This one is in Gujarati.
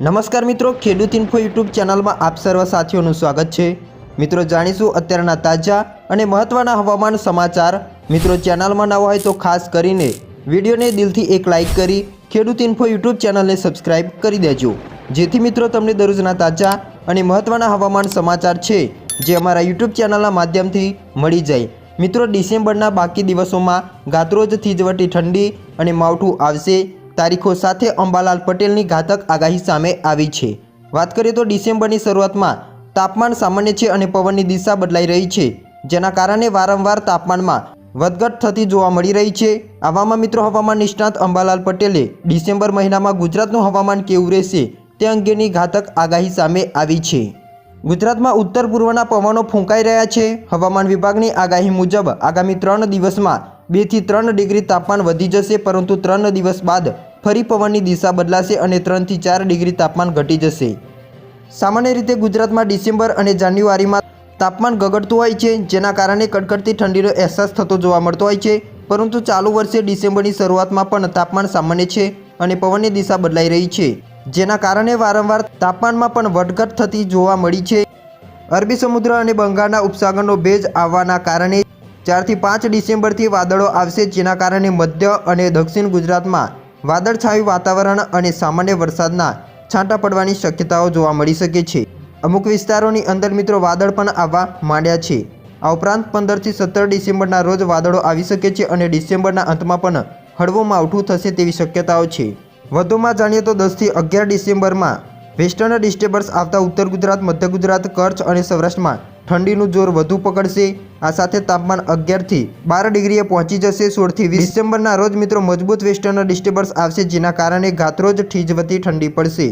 નમસ્કાર મિત્રો, ખેડૂત ઇન્ફો યુટ્યુબ ચેનલમાં આપ સર્વ સાથીઓનું સ્વાગત છે. મિત્રો, જાણીશું અત્યારના તાજા અને મહત્ત્વના હવામાન સમાચાર. મિત્રો, ચેનલમાં નવા હોય તો ખાસ કરીને વિડીયોને દિલથી એક લાઇક કરી ખેડૂત ઇન્ફો યુટ્યુબ ચેનલને સબસ્ક્રાઇબ કરી દેજો. જેથી મિત્રો, તમને દરરોજના તાજા અને મહત્ત્વના હવામાન સમાચાર છે જે અમારા યુટ્યુબ ચેનલના માધ્યમથી મળી જાય. મિત્રો, ડિસેમ્બરના બાકી દિવસોમાં ગાત્રોજ, થીજવટી ઠંડી અને માવઠું આવશે. તારીખો સાથે અંબાલાલ પટેલની ઘાતક આગાહી સામે આવી છે. વાત કરીએ તો ડિસેમ્બરની શરૂઆતમાં તાપમાન સામાન્ય છે અને પવનની દિશા બદલાઈ રહી છે, જેના કારણે વારંવાર તાપમાનમાં વધઘટ થતી જોવા મળી રહી છે. આવામાં મિત્રો હવામાન નિષ્ણાત અંબાલાલ પટેલે ડિસેમ્બર મહિનામાં ગુજરાતનું હવામાન કેવું રહેશે તે અંગેની ઘાતક આગાહી સામે આવી છે. ગુજરાતમાં ઉત્તર પૂર્વના પવનો ફૂંકાઈ રહ્યા છે. હવામાન વિભાગની આગાહી મુજબ આગામી ત્રણ દિવસમાં બેથી ત્રણ ડિગ્રી તાપમાન વધી જશે, પરંતુ ત્રણ દિવસ બાદ ફરી પવનની દિશા બદલાશે અને ત્રણથી ચાર ડિગ્રી તાપમાન ઘટી જશે. સામાન્ય રીતે ગુજરાતમાં ડિસેમ્બર અને જાન્યુઆરીમાં તાપમાન ગગડતું હોય છે, જેના કારણે કડકડતી ઠંડીનો અહેસાસ થતો જોવા મળતો હોય છે. પરંતુ ચાલુ વર્ષે ડિસેમ્બરની શરૂઆતમાં પણ તાપમાન સામાન્ય છે અને પવનની દિશા બદલાઈ રહી છે, જેના કારણે વારંવાર તાપમાનમાં પણ વધઘટ થતી જોવા મળી છે. અરબી સમુદ્ર અને બંગાળના ઉપસાગરનો ભેજ આવવાના કારણે ચારથી પાંચ ડિસેમ્બરથી વાદળો આવશે, જેના કારણે મધ્ય અને દક્ષિણ ગુજરાતમાં વાદળછાયું વાતાવરણ અને સામાન્ય વરસાદના છાંટા પડવાની શક્યતાઓ જોવા મળી શકે છે. અમુક વિસ્તારોની અંદર મિત્રો વાદળ પણ આવવા માંડ્યા છે. આ ઉપરાંત પંદરથી સત્તર ડિસેમ્બરના રોજ વાદળો આવી શકે છે અને ડિસેમ્બરના અંતમાં પણ હળવું માવઠું થશે તેવી શક્યતાઓ છે. વધુમાં જાણીએ તો દસથી અગિયાર ડિસેમ્બરમાં વેસ્ટર્ન ડિસ્ટર્બન્સ આવતા ઉત્તર ગુજરાત, મધ્ય ગુજરાત, કચ્છ અને સૌરાષ્ટ્રમાં ઠંડીનું જોર વધુ પકડશે. આ સાથે તાપમાન અગિયારથી બાર ડિગ્રીએ પહોંચી જશે. સોળથી વીસ ડિસેમ્બરના રોજ મિત્રો મજબૂત વેસ્ટર્ન ડિસ્ટર્બન્સ આવશે, જેના કારણે ગાત્રોજ ઠીજવતી ઠંડી પડશે.